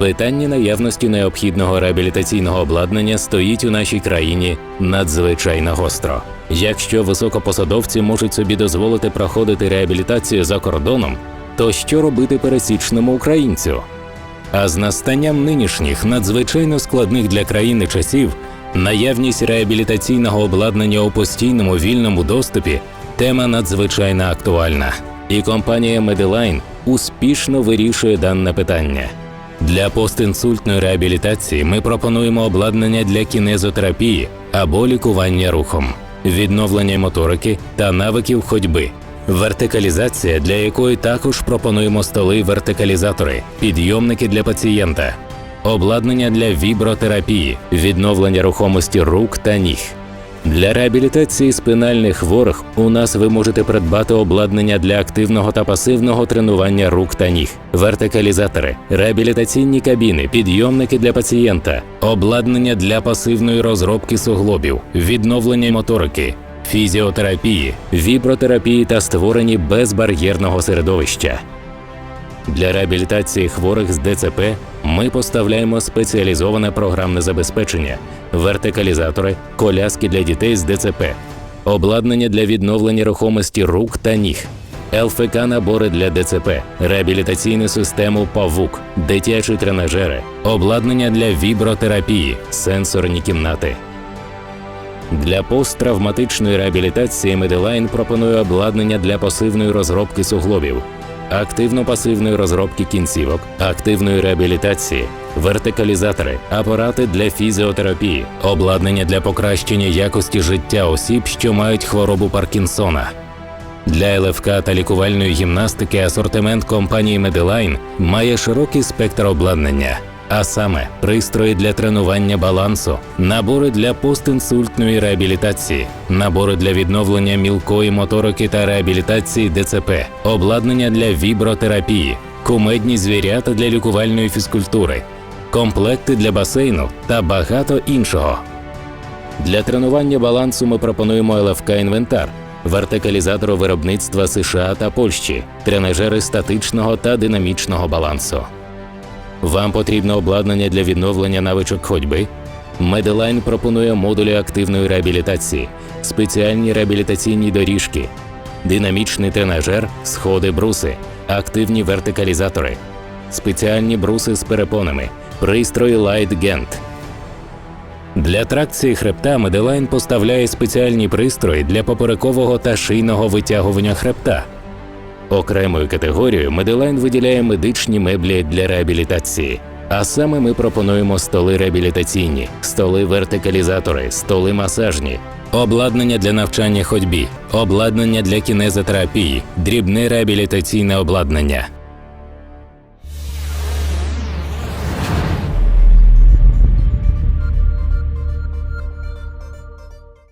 Питання наявності необхідного реабілітаційного обладнання стоїть у нашій країні надзвичайно гостро. Якщо високопосадовці можуть собі дозволити проходити реабілітацію за кордоном, то що робити пересічному українцю? А з настанням нинішніх надзвичайно складних для країни часів наявність реабілітаційного обладнання у постійному вільному доступі тема надзвичайно актуальна. І компанія Medline успішно вирішує дане питання. Для постінсультної реабілітації ми пропонуємо обладнання для кінезотерапії або лікування рухом, відновлення моторики та навиків ходьби. Вертикалізація, для якої також пропонуємо столи вертикалізатори, підйомники для пацієнта, обладнання для вібротерапії, відновлення рухомості рук та ніг. Для реабілітації спинальних хворих у нас ви можете придбати обладнання для активного та пасивного тренування рук та ніг, вертикалізатори, реабілітаційні кабіни, підйомники для пацієнта, обладнання для пасивної розробки суглобів, відновлення моторики, фізіотерапії, вібротерапії та створені безбар'єрного середовища. Для реабілітації хворих з ДЦП ми поставляємо спеціалізоване програмне забезпечення, вертикалізатори, коляски для дітей з ДЦП, обладнання для відновлення рухомості рук та ніг, ЛФК набори для ДЦП, реабілітаційну систему Павук, дитячі тренажери, обладнання для вібротерапії, сенсорні кімнати. Для посттравматичної реабілітації Medline пропонує обладнання для пасивної розробки суглобів, активно-пасивної розробки кінцівок, активної реабілітації, вертикалізатори, апарати для фізіотерапії, обладнання для покращення якості життя осіб, що мають хворобу Паркінсона. Для ЛФК та лікувальної гімнастики асортимент компанії Medline має широкий спектр обладнання, а саме пристрої для тренування балансу, набори для постінсультної реабілітації, набори для відновлення мілкої моторики та реабілітації ДЦП, обладнання для вібротерапії, кумедні звірята для лікувальної фізкультури, комплекти для басейну та багато іншого. Для тренування балансу ми пропонуємо ЛФК інвентар, вертикалізатор виробництва США та Польщі, тренажери статичного та динамічного балансу. Вам потрібно обладнання для відновлення навичок ходьби? Medline пропонує модулі активної реабілітації, спеціальні реабілітаційні доріжки, динамічний тренажер, сходи бруси, активні вертикалізатори, спеціальні бруси з перепонами, пристрої Light Gent. Для тракції хребта Medline поставляє спеціальні пристрої для поперекового та шийного витягування хребта. Окремою категорією Медилайн виділяє медичні меблі для реабілітації. А саме ми пропонуємо столи реабілітаційні, столи вертикалізатори, столи масажні, обладнання для навчання ходьбі, обладнання для кінезотерапії, дрібне реабілітаційне обладнання.